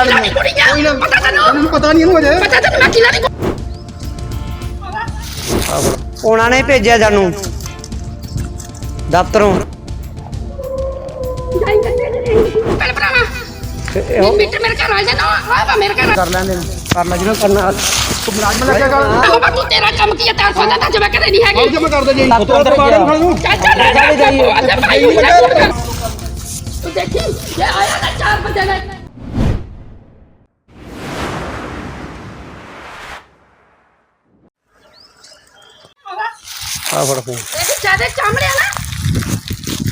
ਕਰਾ ਲੈਂਦੇ ਕੋਈ ਨਾ ਪਤਾ ਤੈਨੂੰ ਇਹਨਾਂ ਨੂੰ ਪਤਾ ਨਹੀਂ ਇਹਨੂੰ ਅਜੇ ਪਤਾ ਤੈਨੂੰ ਮੈਂ ਕਿਲਾ ਦੀ ਉਹਨਾਂ ਨੇ ਭੇਜਿਆ ਸਾਨੂੰ ਦਫ਼ਤਰੋਂ ਜਾਈ ਕਰਦੇ ਨੇ ਪਹਿਲੇ ਭਰਾਵਾ ਤੇ ਇਹੋ ਮੀਟਰ ਮੇਰੇ ਘਰ ਆ ਜਾ ਨਾ ਆ ਵਾ ਮੇਰੇ ਘਰ ਕਰ ਲੈਂਦੇ ਨੇ ਕਰਨਾ ਜਿਹਨੂੰ ਕਰਨਾ ਤੂੰ ਮੁਲਾਜ਼ਮ ਲੱਗਿਆ ਕਰ ਆਹ ਤੂੰ ਤੇਰਾ ਕੰਮ ਕੀ ਹੈ ਤਾਂ ਸੋਦਾ ਤਾਂ ਜਮਾ ਕਰੇ ਨਹੀਂ ਹੈਗੀ ਹੋਰ ਜਮਾ ਕਰਦੇ ਜੀ ਲੱਤ ਉੱਤਰ ਗਿਆ। ਚਾਚਾ ਲੈ ਜਾ ਜਾਈਏ। ਅੱਜ ਭਾਈ ਨੂੰ ਜਾ ਤੂੰ ਦੇਖੀ ਇਹ ਆਇਆ ਨਾ ਚਾਰ ਬੰਦੇ ਨੇ ਆ ਫੜ ਫੋਨ। ਇਹ ਜ਼ਿਆਦਾ ਚਾਮੜਿਆ ਨਾ।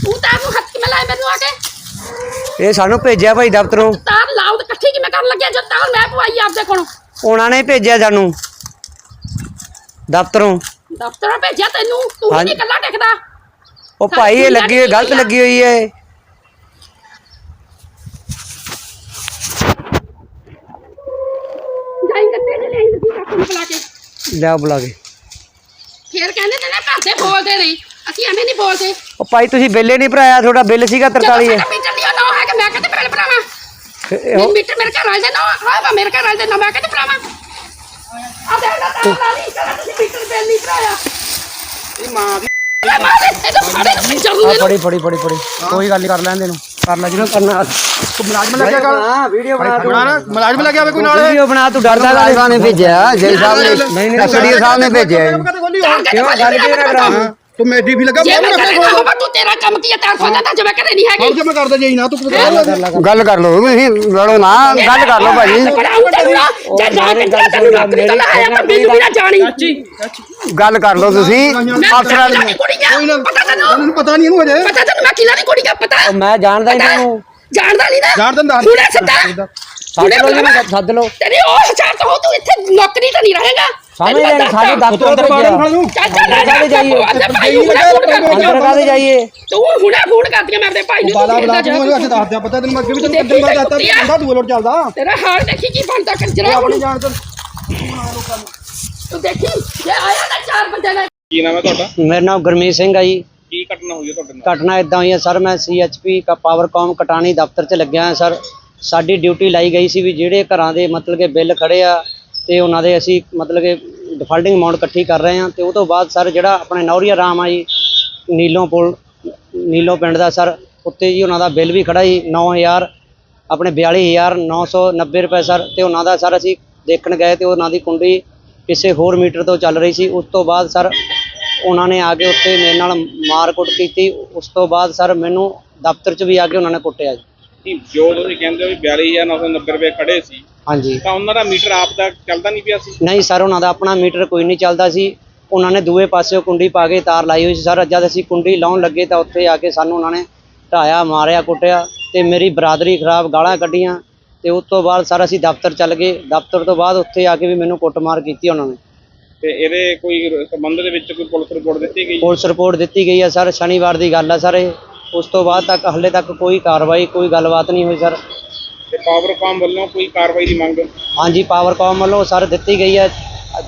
ਤੂੰ ਤਾਂ ਨੂੰ ਹੱਥ ਕਿਵੇਂ ਲਾਇਆ ਮੈਨੂੰ ਆ ਕੇ? ਇਹ ਸਾਨੂੰ ਭੇਜਿਆ ਭਾਈ ਦਫ਼ਤਰੋਂ। ਤਾਰ ਲਾਉ ਤੇ ਇਕੱਠੀ ਕਿਵੇਂ ਕਰਨ ਲੱਗਿਆ? ਜਦ ਤਾਰ ਮੈਂ ਪਵਾਈ ਆਪਦੇ ਕੋਲੋਂ। ਉਹਨਾਂ ਨੇ ਭੇਜਿਆ ਸਾਨੂੰ। ਦਫ਼ਤਰੋਂ। ਦਫ਼ਤਰੋਂ ਭੇਜਿਆ ਤੈਨੂੰ? ਤੂੰ ਹਾਂਜੀ। ਨਹੀਂ ਇਕੱਲਾ ਟਿਕਦਾ। ਉਹ ਭਾਈ ਇਹ ਲੱਗੀ ਹੋਈ ਗਲਤ ਲੱਗੀ ਹੋਈ ਹੈ। ਇਹ। ਜਾਈ ਕੱਤੇ ਨੇ ਲਈ ਤੂੰ ਕਾਕੂ ਨੂੰ ਬੁਲਾ ਕੇ। ਲਿਆ ਬੁਲਾ ਕੇ। ਘਰ ਦੇ ਬੋਲਦੇ ਨਹੀਂ ਅਸੀਂ ਐਵੇਂ ਨਹੀਂ ਬੋਲਦੇ। ਉਹ ਭਾਈ ਤੁਸੀਂ ਬਿੱਲ ਨਹੀਂ ਭਰਾਇਆ? ਤੁਹਾਡਾ ਬਿੱਲ ਸੀਗਾ 43 ਹੈ ਮੀਟਰ ਨਹੀਂ ਨਾ ਹੈ ਕਿ ਮੈਂ ਕਹਿੰਦੇ ਪਹਿਲੇ ਭਰਾਵਾ? ਇਹੋ- ਮੀਟਰ ਮੇਰੇ ਘਰ ਆ ਜਾ ਨਾ ਆ ਵਾ ਮੇਰੇ ਘਰ ਆ ਜਾ ਨਾ ਮੈਂ ਕਹਿੰਦੇ ਭਰਾਵਾ? ਆ ਦੇ ਨਾ ਤਾਂ ਲਾ ਲਈ ਤੁਸੀਂ ਮੀਟਰ ਬਿੱਲ ਨਹੀਂ ਭਰਾਇਆ। ਇਹ ਮਾਂ ਦੀ ਫਾੜੇ ਫੜੀ ਫੜੀ ਫੜੀ। ਕੋਈ ਗੱਲ ਨਹੀਂ ਕਰ ਲੈਂਦੇ ਨੂੰ ਕਰਨਾ ਜਿਹਨੂੰ ਕਰਨਾ। ਤੂੰ ਮੁਲਾਜ਼ਮ ਲੱਗਿਆ ਕਰ। ਹਾਂ ਵੀਡੀਓ ਬਣਾ ਮੁਲਾਜ਼ਮ ਲੱਗਿਆ ਕੋਈ ਨਾਲ। ਵੀਡੀਓ ਬਣਾ ਤੂੰ ਡਰਦਾ ਕਾਹਦੇ ਸਾਹਿਬ ਨੇ ਭੇਜਿਆ। ਜੈ ਸਾਹਿਬ ਨੇ ਨਹੀਂ, ਐਸਡੀਓ ਸਾਹਿਬ ਨੇ ਭੇਜਿਆ। ਜੀ। ਕਿਉਂ? ਗੱਲ ਕੀ ਨਾ ਕਰਾਂ ਤੂੰ ਮੈਡੀ ਵੀ ਲੱਗਾ ਜੇ ਮੈਂ ਰੱਖੇ ਕਹਿੰਦਾ ਹੋਵਾ ਤੂੰ ਤੇਰਾ ਕੰਮ ਕੀ ਹੈ ਤਾਂ ਸੋਦਾ ਤਾਂ ਜਮਾ ਕਰੇ ਨਹੀਂ ਹੋਰ ਹੈਗੀ ਜਮਾ ਕਰਦੇ ਜੀ ਨਾ ਤੂੰ ਗੱਲ ਕਰ ਲਓ ਤੁਸੀਂ ਲੜੋ ਨਾ ਗੱਲ ਕਰ ਲਓ ਭਾਜੀ। ਬੜਾਉਂ ਤੈਨੂੰ ਨਾ ਜੇ ਨਾ ਕੱਟਿਆ ਤੈਨੂੰ ਨੌਕਰੀ ਤੋਂ ਲਾਇਆ ਤਾਂ ਮੈਨੂੰ ਵੀ ਨਾ ਜਾਣੀ। ਗੱਲ ਕਰ ਲਓ ਤੁਸੀਂ ਅਫਸਰਾਂ ਦੀ ਨੂੰ ਕੋਈ ਨਾ ਪਤਾ ਤੈਨੂੰ? ਨੂੰ ਪਤਾ ਨਹੀਂ ਇਹਨੂੰ ਅਜੇ ਪਤਾ ਤੈਨੂੰ ਮੈਂ ਕਿਲਾ ਦੀ ਕੁੜੀ ਦਾ ਪਤਾ? ਮੈਂ ਜਾਣਦਾ ਹੀ? ਤੈਨੂੰ ਜਾਣਦਾ ਨਹੀਂ ਨਾ? ਜਾਣ ਦਿੰਦਾ ਹੁਣੇ ਸੱਦਾ ਸੱਦ ਲਓ ਜੀ ਮੈਂ ਸੱਦ ਲਓ। ਤੇਰੀ ਉਹ ਹਜ਼ਾਰ ਤਾਂ ਹੋ ਤੂੰ ਇੱਥੇ ਨੌਕਰੀ ਤਾਂ ਨਹੀਂ ਰਹੇਗਾ। ਸਮਝ ਲੈਣ ਸਾਡੇ ਦਫ਼ਤਰ ਅੰਦਰ ਗਿਆ ਚਾਚਾ ਲੈ ਕਾਹਦੇ ਜਾਈਏ? ਜਾ ਭਾਈ ਨੂੰ ਹੁਣੇ ਫੋਨ ਕਰ ਅੰਦਰ ਕਾਹਦੇ ਜਾਈਏ? ਤੂੰ ਹੁਣੇ ਫੋਨ ਕਰਦੀਆਂ ਮੈਂ ਆਪਣੇ ਭਾਈ ਨੂੰ ਬਾਲਾ ਤੂੰ ਬਲਾ ਕਹਿੰਦਾ ਤੂੰ ਜਾ। ਅੱਜ ਦੱਸ ਦਿਆ ਪਤਾ ਤੈਨੂੰ ਅੱਗੇ ਵੀ ਤੈਨੂੰ ਦੇਖੀ ਕੱਢਣ ਵਾਲਾ ਤਾਂ ਦੱਸਤਾ ਬੰਦਾ ਦੂਏ ਲੋਟ ਚੱਲਦਾ। ਤੇਰਾ ਹਾਲ ਦੇਖੀ ਕੀ ਬਣਦਾ ਕੰਜਰਾ ਹੁਣ ਜਾਣ ਤੋਂ ਤੂੰ ਦੇਖੀ ਇਹ ਆਇਆ ਨਾ ਚਾਰ ਬੰਦੇ ਨੇ ਕੀ ਨਾਮ ਹੈ ਤੁਹਾਡਾ? ਮੇਰਾ ਨਾਮ ਗੁਰਮੀਤ ਸਿੰਘ ਆ ਜੀ। ਕੀ ਘਟਨਾ ਹੋਈ ਹੈ ਤੁਹਾਡੇ ਨਾਲ? ਘਟਨਾ ਇਦਾਂ ਹੋਈ ਹੈ ਸਰ ਮੈਂ ਸੀਐਚਪੀ ਕਾ ਪਾਵਰਕਾਮ ਕਟਾਣੀ ਦਫ਼ਤਰ 'ਚ ਲੱਗਿਆ ਹਾਂ ਸਰ। ਸਾਡੀ ਡਿਊਟੀ ਲਾਈ ਗਈ ਸੀ ਵੀ ਜਿਹੜੇ ਘਰਾਂ ਦੇ ਮਤਲਬ ਕਿ ਬਿੱਲ ਖੜੇ ਆ ਤੇ ਉਹਨਾਂ ਦੇ ਅਸੀਂ ਮਤਲਬ ਕਿ ਡਿਫਾਲਟਿੰਗ ਅਮਾਉਂਟ ਇਕੱਠੀ ਕਰ ਰਹੇ ਹਾਂ ਤੇ ਉਹ ਤੋਂ ਬਾਅਦ ਸਰ ਜਿਹੜਾ ਆਪਣੇ ਨੌਰੀਆ ਰਾਮ ਆ ਜੀ, ਨੀਲੋਂ ਪੁਲ, ਨੀਲੋਂ ਪਿੰਡ ਦਾ ਸਰ, ਉੱਤੇ ਜੀ ਉਹਨਾਂ ਦਾ ਬਿੱਲ ਵੀ ਖੜਾ ਜੀ 9000 ਆਪਣੇ 42990 ਰੁਪਏ ਸਰ ਤੇ ਉਹਨਾਂ ਦਾ ਸਰ ਅਸੀਂ ਦੇਖਣ ਗਏ ਤੇ ਉਹਨਾਂ ਦੀ ਕੁੰਡੀ ਕਿਸੇ ਹੋਰ ਮੀਟਰ ਤੋਂ ਚੱਲ ਰਹੀ ਸੀ। ਉਸ ਤੋਂ ਬਾਅਦ ਸਰ ਉਹਨਾਂ ਨੇ ਆ ਕੇ ਉੱਥੇ ਮੇਰੇ ਨਾਲ ਮਾਰਕੁੱਟ ਕੀਤੀ। ਉਸ ਤੋਂ ਬਾਅਦ ਸਰ ਮੈਨੂੰ ਦਫ਼ਤਰ 'ਚ ਵੀ ਆ ਕੇ ਉਹਨਾਂ ਨੇ ਕੁੱਟਿਆ ਜੀ। ਕੀ ਜੋ ਤੁਸੀਂ ਕਹਿੰਦੇ ਹੋ ਵੀ 42990 ਰੁਪਏ ਖੜੇ ਸੀ ਹਾਂਜੀ। ਤਾਂ ਉਹਨਾਂ ਦਾ ਮੀਟਰ ਆਪ ਦਾ ਚੱਲਦਾ ਨਹੀਂ ਪਿਆ ਸੀ? ਨਹੀਂ ਸਰ ਉਹਨਾਂ ਦਾ ਆਪਣਾ ਮੀਟਰ ਕੋਈ ਨਹੀਂ ਚੱਲਦਾ ਸੀ। ਉਹਨਾਂ ਨੇ ਦੂਏ ਪਾਸੇ ਕੁੰਡੀ ਪਾ ਕੇ ਤਾਰ ਲਾਈ ਹੋਈ ਸੀ। ਸਰ ਜਦ ਅਸੀਂ ਕੁੰਡੀ ਲਾਉਣ ਲੱਗੇ ਤਾਂ ਉੱਥੇ ਆ ਕੇ ਸਾਨੂੰ ਉਹਨਾਂ ਨੇ ਢਾਇਆ ਮਾਰਿਆ ਕੁੱਟਿਆ ਤੇ ਮੇਰੀ ਬਰਾਦਰੀ ਖਰਾਬ ਗਾਲਾਂ ਕੱਢੀਆਂ ਤੇ ਉਸ ਤੋਂ ਬਾਅਦ ਸਰ ਅਸੀਂ ਦਫ਼ਤਰ ਚੱਲ ਗਏ। ਦਫ਼ਤਰ ਤੋਂ ਬਾਅਦ ਉੱਥੇ ਆ ਕੇ ਵੀ ਮੈਨੂੰ ਕੁੱਟਮਾਰ ਕੀਤੀ ਉਹਨਾਂ ਨੇ। ਤੇ ਇਹਦੇ ਕੋਈ ਸੰਬੰਧ ਦੇ ਵਿੱਚ ਕੋਈ ਪੁਲਿਸ ਰਿਪੋਰਟ ਦਿੱਤੀ ਗਈ? ਪੁਲਿਸ ਰਿਪੋਰਟ ਦਿੱਤੀ ਗਈ ਹੈ ਸਰ ਸ਼ਨੀਵਾਰ ਦੀ ਗੱਲ ਹੈ ਸਰ ਇਹ। ਉਸ ਤੋਂ ਬਾਅਦ ਤੱਕ ਹਲੇ ਤੱਕ ਕੋਈ ਕਾਰਵਾਈ ਕੋਈ ਗੱਲਬਾਤ ਨਹੀਂ ਹੋਈ ਸਰ। ਤੇ ਪਾਵਰਕਾਮ ਵੱਲੋਂ ਕੋਈ ਕਾਰਵਾਈ ਦੀ ਮੰਗ? ਹਾਂਜੀ ਪਾਵਰਕਾਮ ਵੱਲੋਂ ਸਰ ਦਿੱਤੀ ਗਈ ਹੈ।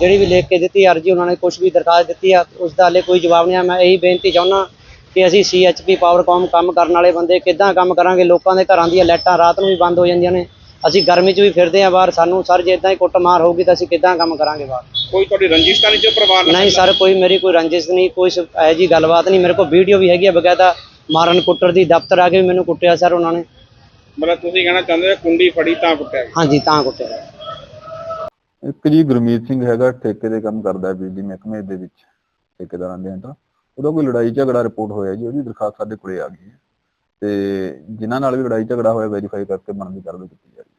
ਜਿਹੜੀ ਵੀ ਲਿਖ ਕੇ ਦਿੱਤੀ ਅਰਜੀ ਉਹਨਾਂ ਨੇ ਕੁਝ ਵੀ ਦਰਖਾਸਤ ਦਿੱਤੀ ਆ ਉਸ ਦਾ ਹਲੇ ਕੋਈ ਜਵਾਬ ਨਹੀਂ ਆ ਮੈਂ ਇਹੀ ਬੇਨਤੀ ਚਾਹੁੰਦਾ ਕਿ ਅਸੀਂ ਸੀਐਚਪੀ ਪਾਵਰਕਾਮ ਕੰਮ ਕਰਨ ਵਾਲੇ ਬੰਦੇ ਕਿੱਦਾਂ ਕੰਮ ਕਰਾਂਗੇ? ਲੋਕਾਂ ਦੇ ਘਰਾਂ ਦੀਆਂ ਲਾਈਟਾਂ ਰਾਤ ਨੂੰ ਵੀ ਬੰਦ ਹੋ ਜਾਂਦੀਆਂ ਨੇ। ਅਸੀਂ ਗਰਮੀ 'ਚ ਵੀ ਫਿਰਦੇ ਆ ਬਾਹਰ। ਸਾਨੂੰ ਸਰ ਜੇ ਇਦਾਂ ਹੀ ਕੁੱਟਮਾਰ ਹੋਊਗੀ ਤਾਂ ਅਸੀਂ ਕਿੱਦਾਂ ਕੰਮ ਕਰਾਂਗੇ ਬਾਹਰ? ਕੋਈ ਤੁਹਾਡੀ ਰੰਜਿਸ਼ ਤਾਂ ਨਹੀਂ ਜੋ ਪਰਿਵਾਰ ਨਾਲ ਨਹੀਂ ਸਰ ਕੋਈ ਮੇਰੀ ਕੋਈ ਰੰਜਿਸ਼ ਨਹੀਂ ਕੋਈ ਇਹੋ ਜੀ ਗੱਲਬਾਤ ਨਹੀਂ। ਮੇਰੇ ਕੋਲ ਵੀਡੀਓ ਵੀ ਹੈਗੀ ਆ ਬਕਾਇਦਾ। ਮਾਰਨ ਕੁੱਟਰ ਦੀ ਦਫ਼ਤਰ ਆ ਕੇ ਵੀ ਮੈਨੂੰ ਕੁੱਟਿਆ ਸਰ ਉਹਨਾਂ ਨੇ। ਮਤਲਬ ਤੁਸੀਂ ਕਹਿਣਾ ਚਾਹੁੰਦੇ ਹੋ ਕੁੰਡੀ ਫੜੀ ਤਾਂ ਕੁੱਟਿਆ ਗਿਆ। ਹਾਂਜੀ ਤਾਂ ਕੁੱਟਿਆ ਇੱਕ ਜੀ ਗੁਰਮੀਤ ਸਿੰਘ ਹੈਗਾ ਠੇਕੇ ਦੇ ਕੰਮ ਕਰਦਾ ਹੈ ਬਿਜਲੀ ਮਹਿਕਮੇ ਦੇ ਵਿੱਚ ਠੇਕੇਦਾਰਾਂ ਦੇ ਅੰਦਰ ਉਹਦਾ ਕੋਈ ਲੜਾਈ ਝਗੜਾ ਰਿਪੋਰਟ ਹੋਇਆ ਜੀ ਉਹਦੀ ਦਰਖਾਸਤ ਸਾਡੇ ਕੋਲੇ ਆ ਗਈ ਹੈ। ਤੇ ਜਿਨ੍ਹਾਂ ਨਾਲ ਵੀ ਲੜਾਈ ਝਗੜਾ ਹੋਇਆ ਵੈਰੀਫਾਈ ਕਰਕੇ ਬਣਦੀ ਕਾਰਵਾਈ ਕੀਤੀ ਜਾ ਰਹੀ ਹੈ।